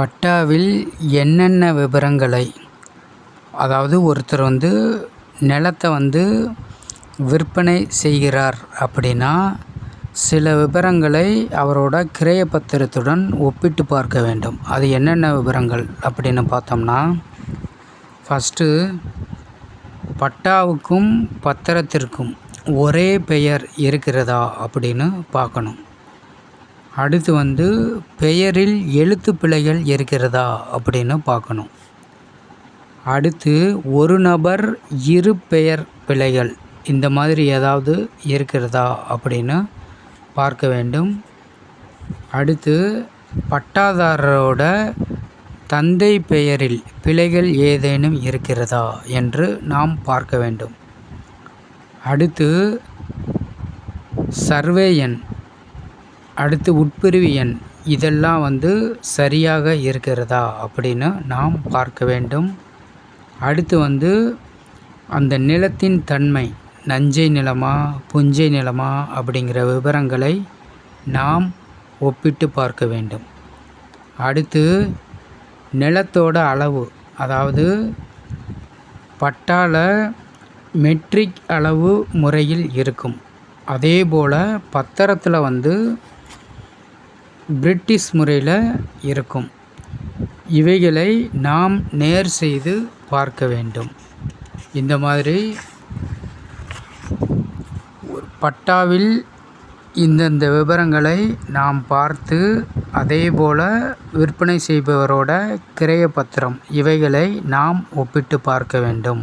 பட்டாவில் என்னென்ன விபரங்களை அதாவது ஒருத்தர் வந்து நிலத்தை வந்து விற்பனை செய்கிறார் அப்படின்னா சில விபரங்களை அவரோட கிரைய பத்திரத்துடன் ஒப்பிட்டு பார்க்க வேண்டும். அது என்னென்ன விபரங்கள் அப்படின்னு பார்த்தோம்னா ஃபஸ்ட்டு பட்டாவுக்கும் பத்திரத்திற்கும் ஒரே பெயர் இருக்கிறதா அப்படின்னு பார்க்கணும். அடுத்து வந்து பெயரில் எழுத்து பிழைகள் இருக்கிறதா அப்படின்னு பார்க்கணும். அடுத்து ஒரு நபர் இரு பெயர் பிழைகள் இந்த மாதிரி ஏதாவது இருக்கிறதா அப்படின்னு பார்க்க வேண்டும். அடுத்து பட்டாதாரரோட தந்தை பெயரில் பிழைகள் ஏதேனும் இருக்கிறதா என்று நாம் பார்க்க வேண்டும். அடுத்து சர்வேயன் அடுத்து உட்பிரிவு எண். இதெல்லாம் வந்து சரியாக இருக்கிறதா அப்படின்னு நாம் பார்க்க வேண்டும். அடுத்து வந்து அந்த நிலத்தின் தன்மை நஞ்சை நிலமா புஞ்சை நிலமா அப்படிங்கிற விவரங்களை நாம் ஒப்பிட்டு பார்க்க வேண்டும். அடுத்து நிலத்தோட அளவு அதாவது பட்டால மெட்ரிக் அளவு முறையில் இருக்கும். அதே போல் பத்திரத்தில் வந்து பிரிட்டிஷ் முறையில் இருக்கும். இவைகளை நாம் நேர் செய்து பார்க்க வேண்டும். இந்த மாதிரி பட்டாவில் இந்தந்த விவரங்களை நாம் பார்த்து அதே போல் விற்பனை செய்பவரோட கிரைய பத்திரம் இவைகளை நாம் ஒப்பிட்டு பார்க்க வேண்டும்.